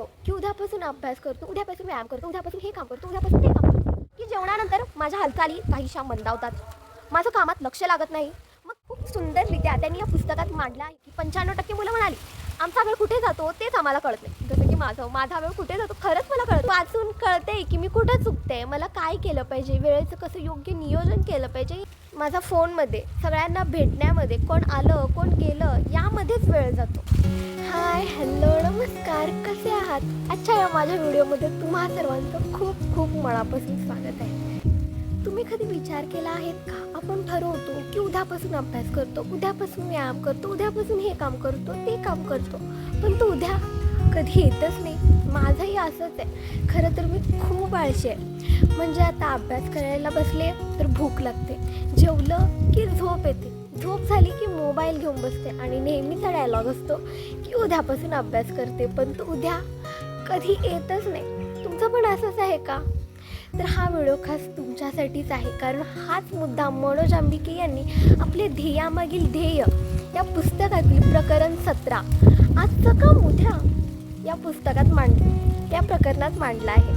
करतो. की उद्यापासून अभ्यास करतो उद्यापासून व्यायाम करतो उद्यापासून हे काम करतो उद्यापासून ते काम करतो. की जेवणानंतर माझ्या हालचाली काहीशा मंदावतात. माझं कामात लक्ष लागत नाही. मग खूप सुंदररित्या त्यांनी या पुस्तकात मांडला आहे की पंच्याण्णव टक्के मुलं म्हणाली आमचा वेळ कुठे जातो तेच आम्हाला कळत नाही. जसं की माझं माझा वेळ कुठे जातो खरंच मला कळत वाचून कळते की मी कुठं चुकते मला काय केलं पाहिजे वेळेचं कसं योग्य नियोजन केलं पाहिजे माझा फोनमध्ये सगळ्यांना भेटण्यामध्ये कोण आलं कोण गेलं यामध्येच वेळ जातो. हाय हॅलो नमस्कार कसे आहात? अच्छा या माझ्या व्हिडिओमध्ये तुम्हा सर्वांचं खूप खूप मनापासून स्वागत आहे. तुम्ही कधी विचार केला आहे का? आपण ठरवतो की उद्यापासून अभ्यास करतो उद्यापासून व्यायाम करतो उद्यापासून हे काम करतो ते काम करतो. पण तो उद्या कधी येतच नाही. माझंही असंच आहे. खरं तर मी खूप आळशी आहे. म्हणजे आता अभ्यास करायला बसले तर भूक लागते. जेवलं की झोप येते. झोप झाली की मोबाईल घेऊन बसते आणि नेहमीचा डायलॉग असतो की उद्यापासून अभ्यास करते पण तो उद्या कधी येतच नाही. तुमचं पण असंच आहे का? तर हा व्हिडिओ खास तुमच्यासाठीच आहे कारण हाच मुद्दा मनोज आंबिके यांनी आपले ध्येयामागील ध्येय या पुस्तकातील प्रकरण सतरा. आजचं काम उद्या या पुस्तकात मांड या प्रकरणात मांडलं आहे.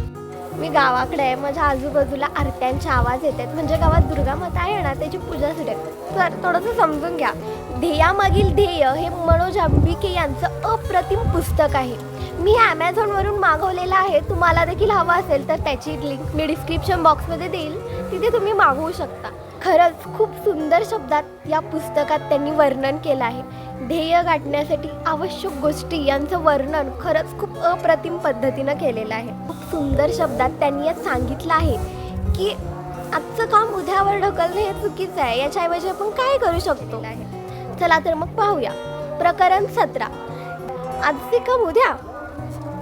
मी गावाकडे आहे. माझ्या आजूबाजूला आरत्यांचे आवाज येत आहेत म्हणजे गावात दुर्गा माता आहे ना त्याची पूजा सुरू आहे. तर थोडंसं समजून घ्या. ध्येयामागील ध्येय हे मनोज अंबिके यांचं अप्रतिम पुस्तक आहे. मी ॲमेझॉनवरून मागवलेलं आहे. तुम्हाला देखील हवं असेल तर त्याची लिंक मी डिस्क्रिप्शन बॉक्समध्ये देईल. तिथे तुम्ही मागवू शकता. खरंच खूप सुंदर शब्दात या पुस्तकात त्यांनी वर्णन केलं आहे. ध्येय गाठण्यासाठी आवश्यक गोष्टी यांचं वर्णन खरंच खूप अप्रतिम पद्धतीनं केलेलं आहे. खूप सुंदर शब्दात त्यांनी यात सांगितलं आहे की आजचं काम उद्यावर ढकलणं हे चुकीचं आहे. याच्याऐवजी आपण काय करू शकतो? चला तर मग पाहूया. प्रकरण सतरा. आजचे काम उद्या?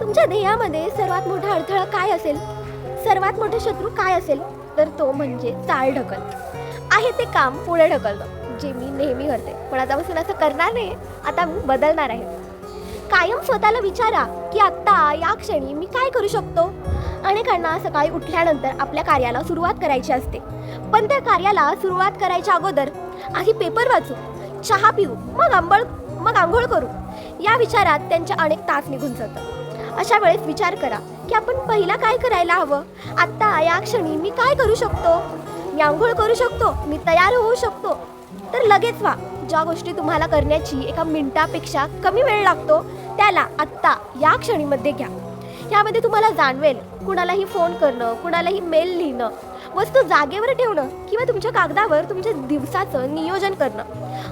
तुमच्या ध्येयामध्ये सर्वात मोठा अडथळा काय असेल? सर्वात मोठा शत्रू काय असेल? तर तो म्हणजे चाळ ढकल. आहे ते काम पुढे ढकलतं जे मी नेहमी करते. पण आतापासून असं करणार नाही आता मी बदलणार आहे. कायम स्वतःला विचारा की आत्ता या क्षणी मी काय करू शकतो? अनेकांना सकाळी उठल्यानंतर आपल्या कार्याला सुरुवात करायची असते. पण त्या कार्याला सुरुवात करायच्या अगोदर आधी पेपर वाचू चहा पिऊ मग आंबळ मग आंघोळ करू. या विचारात त्यांचे अनेक तास निघून जातात. अशा वेळेस विचार करा की आपण पहिला काय करायला हवं? आत्ता या क्षणी मी काय करू शकतो? मी आंघोळ करू शकतो? मी तयार होऊ शकतो? तर लगेच व्हा ज्या गोष्टी तुम्हाला करण्याची एका मिनिटापेक्षा कमी वेळ लागतो त्याला आत्ता या क्षणीमध्ये घ्या. यामध्ये तुम्हाला जाणवेल कुणालाही फोन करणं कुणालाही मेल लिहिणं वस्तू जागेवर ठेवणं किंवा तुमच्या कागदावर तुमच्या दिवसाचं नियोजन करणं.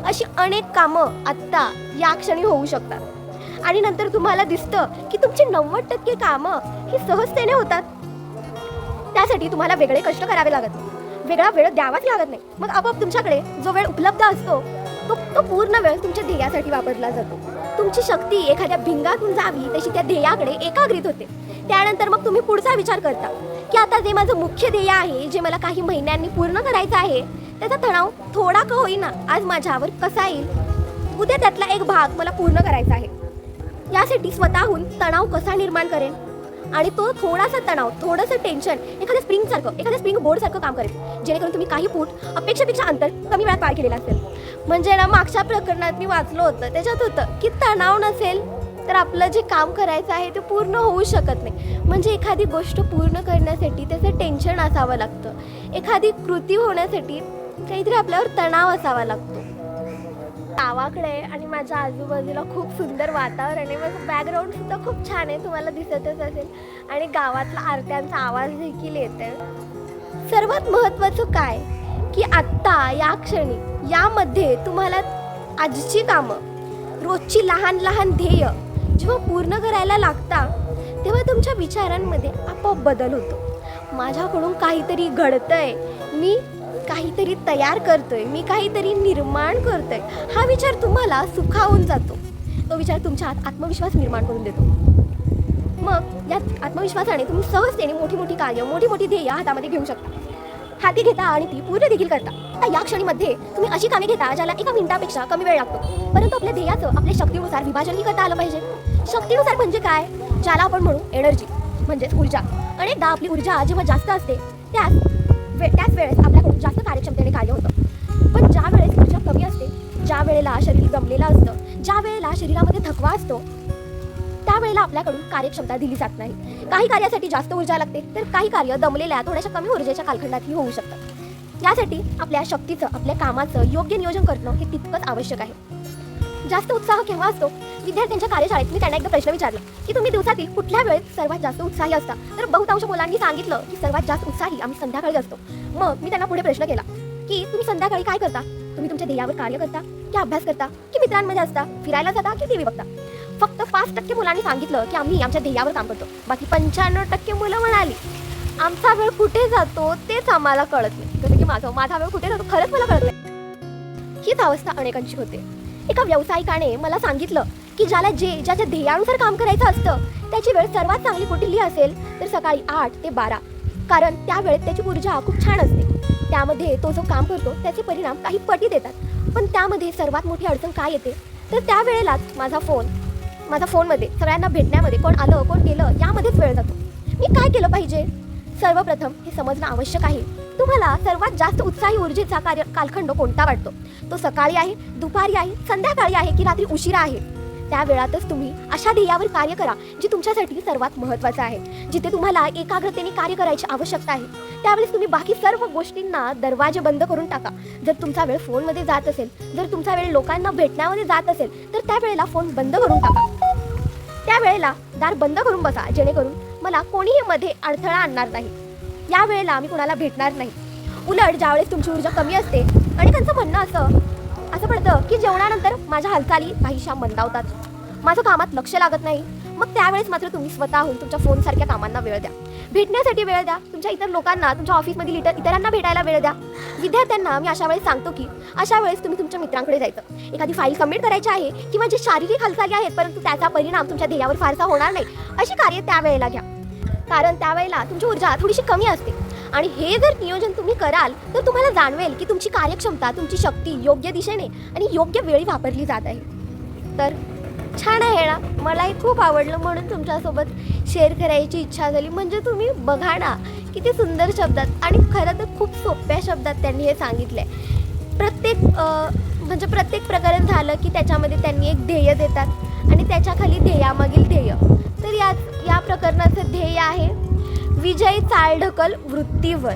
अशी अनेक कामं आत्ता या क्षणी होऊ शकतात. आणि नंतर तुम्हाला दिसतं की तुमची नव्वद टक्के कामं ही सहजतेने होतात. त्यासाठी तुम्हाला वेगळे कष्ट करावे लागत. नाही वेगळा वेळ द्यावाच लागत नाही. मग आपोआप तुमच्याकडे जो वेळ उपलब्ध असतो तो तो पूर्ण वेळ तुमच्या ध्येयासाठी वापरला जातो. तुमची शक्ती एखाद्या भिंगातून जावी तशी त्या ध्येयाकडे एकाग्रित होते. त्यानंतर मग तुम्ही पुढचा विचार करता की आता जे माझं मुख्य ध्येय आहे जे मला काही महिन्यांनी पूर्ण करायचं आहे त्याचा तणाव थोडा का होईना आज माझ्यावर कसा येईल? उद्या त्यातला एक भाग मला पूर्ण करायचा आहे. यासाठी स्वतःहून तणाव कसा निर्माण करेन? आणि तो थोडासा तणाव थोडंसं टेन्शन एखाद्या स्प्रिंगसारखं एखाद्या स्प्रिंग बोर्डसारखं काम करेल. जेणेकरून तुम्ही काही फूट अपेक्षेपेक्षा अंतर कमी वेळात पार केलेलं असेल. म्हणजे ना मागच्या प्रकरणात मी वाचलं होतं. त्याच्यात होतं की तणाव नसेल तर आपलं जे काम करायचं आहे ते पूर्ण होऊ शकत नाही. म्हणजे एखादी गोष्ट पूर्ण करण्यासाठी त्याचं टेन्शन असावं लागतं. एखादी कृती होण्यासाठी काहीतरी आपल्यावर तणाव असावा लागतो. गावाकडे आहे आणि माझ्या आजूबाजूला खूप सुंदर वातावरण आहे. माझं बॅकग्राऊंड सुद्धा खूप छान आहे. तुम्हाला दिसतच असेल. आणि गावातला आरत्यांचा आवाज देखील येत आहे सर्वात महत्त्वाचं काय? की आत्ता या क्षणी यामध्ये तुम्हाला आजची कामं रोजची लहान लहान ध्येय जेव्हा पूर्ण करायला लागता तेव्हा तुमच्या विचारांमध्ये आपोआप बदल होतो. माझ्याकडून काहीतरी घडतंय. मी काहीतरी तयार करतोय मी काहीतरी निर्माण करतोय. हा विचार तुम्हाला सुखावून जातो. तो विचार तुमच्या आत आत्मविश्वास निर्माण करून देतो. मग या आत्मविश्वासाने तुम्ही सहजतेने मोठी मोठी कार्य मोठी मोठी ध्येय हातामध्ये घेऊ शकता. हाती घेता आणि ती पूर्ण देखील करता. आता या क्षणीमध्ये तुम्ही अशी कामे घेता ज्याला एका मिनिटापेक्षा कमी वेळ लागतो. परंतु आपल्या ध्येयाचं आपल्या शक्तीनुसार विभाजनही करता आलं पाहिजे. शक्तीनुसार म्हणजे काय? ज्याला आपण म्हणू एनर्जी म्हणजेच ऊर्जा. अनेकदा आपली ऊर्जा जेव्हा जास्त असते त्यात वे त्याच वेळेस आपल्याकडून जास्त कार्यक्षमतेने कार्य होतं. पण ज्या वेळेस ऊर्जा कमी असते ज्या वेळेला शरीर दमलेलं असतं ज्या वेळेला शरीरामध्ये थकवा असतो त्यावेळेला आपल्याकडून कार्यक्षमता दिली जात नाही. काही कार्यासाठी जास्त ऊर्जा लागते तर काही कार्य दमलेल्या थोड्याशा कमी ऊर्जेच्या कालखंडातही होऊ शकतात. यासाठी आपल्या शक्तीचं आपल्या कामाचं योग्य नियोजन करणं हे तितकंच आवश्यक आहे. जास्त उत्साह केव्हा असतो? विद्यार्थ्यांच्या कार्यशाळेत मी त्यांना एकदा प्रश्न विचारला की तुम्ही दिवसातील कुठल्या वेळेत सर्वात जास्त उत्साही असता? तर बहुतांश मुलांनी सांगितलं की सर्वात जास्त उत्साही आम्ही संध्याकाळी असतो. मग मी त्यांना पुढे प्रश्न केला की तुम्ही संध्याकाळी काय करता? तुम्ही तुमच्या ध्येयावर कार्य करता की अभ्यास करता की मित्रांमध्ये असता फिरायला जाता की टीव्ही बघता? फक्त पाच टक्के मुलांनी सांगितलं की आम्ही आमच्या ध्येयावर काम करतो. बाकी पंच्याण्णव टक्के मुलं म्हणाली आमचा वेळ कुठे जातो तेच आम्हाला कळत नाही. जसं की माझं माझा वेळ कुठे जातो खरंच मला कळत नाही. हीच अवस्था अनेकांची होते. एका व्यावसायिकाने मला सांगितलं की ज्याला जे ज्याच्या ध्येयानुसार काम करायचं असतं त्याची वेळ सर्वात चांगली कुठली असेल तर सकाळी आठ ते बारा. कारण त्या वेळेत त्याची ऊर्जा खूप छान असते. त्यामध्ये तो जो काम करतो त्याचे परिणाम काही पटी देतात. पण त्यामध्ये सर्वात मोठी अडचण काय येते? तर त्यावेळेलाच माझा फोन माझा फोनमध्ये सगळ्यांना भेटण्यामध्ये कोण आलं कोण गेलं यामध्येच वेळ जातो. मी काय केलं पाहिजे? सर्वप्रथम हे समजणं आवश्यक आहे. तुम्हाला सर्वात जास्त उत्साही ऊर्जेचा कार्य कालखंड कोणता वाटतो? तो सकाळी आहे दुपारी आहे संध्याकाळी आहे की रात्री उशिरा आहे? त्या वेळातच तुम्ही अशा ध्येयावर कार्य करा जे तुमच्यासाठी सर्वात महत्त्वाचं आहे. जिथे तुम्हाला एकाग्रतेने कार्य करायची आवश्यकता आहे त्यावेळेस तुम्ही बाकी सर्व गोष्टींना दरवाजे बंद करून टाका. जर तुमचा वेळ फोनमध्ये जात असेल जर तुमचा वेळ लोकांना भेटण्यामध्ये जात असेल तर त्यावेळेला फोन बंद करून टाका. त्यावेळेला दार बंद करून बसा जेणेकरून मला कोणीही मध्ये अडथळा आणणार नाही. या वेळेला आम्ही कुणाला भेटणार नाही. उलट ज्यावेळेस तुमची ऊर्जा कमी असते आणि त्यांचं म्हणणं असं असं पडतं की जेवणानंतर माझ्या हालचाली काहीशा मंदावतात. माझं कामात लक्ष लागत नाही. मग त्यावेळेस मात्र तुम्ही स्वतःहून तुमच्या फोनसारख्या कामांना वेळ द्या. भेटण्यासाठी वेळ द्या. तुमच्या इतर लोकांना तुमच्या ऑफिसमधील इतर इतरांना भेटायला वेळ द्या. विद्यार्थ्यांना मी अशा वेळेस सांगतो की अशा वेळेस तुम्ही तुमच्या मित्रांकडे जायचं. एखादी फाईल सबमिट करायची आहे किंवा जे शारीरिक हालचाली आहेत परंतु त्याचा परिणाम तुमच्या ध्येयावर फारसा होणार नाही अशी कार्य त्यावेळेला घ्या. कारण त्यावेळेला तुमची ऊर्जा थोडीशी कमी असते. आणि हे जर नियोजन तुम्ही कराल तर तुम्हाला जाणवेल की तुमची कार्यक्षमता तुमची शक्ती योग्य दिशेने आणि योग्य वेळी वापरली जात आहे. तर छान आहे ना? मलाही खूप आवडलं म्हणून तुमच्यासोबत शेअर करायची इच्छा झाली. म्हणजे तुम्ही बघा ना किती सुंदर शब्दात आणि खरं तर खूप सोप्या शब्दात त्यांनी हे सांगितलं आहे प्रत्येक म्हणजे प्रत्येक प्रकरण झालं की त्याच्यामध्ये त्यांनी एक ध्येय देतात आणि त्याच्याखाली ध्येयामागील ध्येय. तर या या प्रकरणाचं ध्येय आहे विजय चालढकल वृत्तीवर.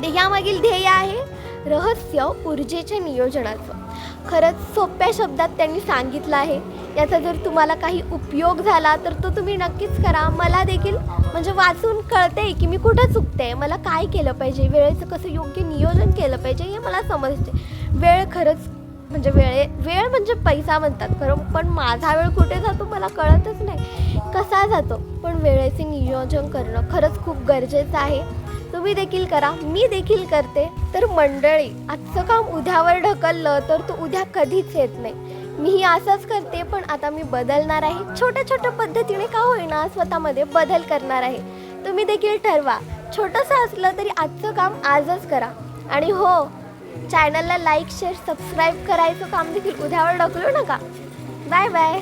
ध्येयामागील ध्येय आहे रहस्य ऊर्जेच्या नियोजनाचं. खरंच सोप्या शब्दात त्यांनी सांगितलं आहे. याचा जर तुम्हाला काही उपयोग झाला तर तो तुम्ही नक्कीच करा. मला देखील म्हणजे वाचून कळते की मी कुठं चुकते मला काय केलं पाहिजे? वेळेचं कसं योग्य नियोजन केलं पाहिजे हे मला समजते वेळ खरंच म्हणजे वेळे वेळ म्हणजे पैसा म्हणतात खरं? पण माझा वेळ कुठे जातो मला कळतच नाही. कसा जातो? पण वेळेचे नियोजन करणं खरंच खूप गरजेचं आहे. तुम्ही देखील करा मी देखील करते. तर मंडळी आजचं काम उद्यावर ढकललं तर तू उद्या कधीच येत नाही. मीही असंच करते पण आता मी बदलणार आहे. छोट्या छोट्या पद्धतीने का होईना स्वतःमध्ये बदल करणार आहे. तुम्ही देखील ठरवा. छोटंसं असलं तरी आजचं काम आजच करा. आणि हो चॅनलला लाईक शेअर सबस्क्राईब करायचं काम देखील उद्यावर ढकलू नका. Bye bye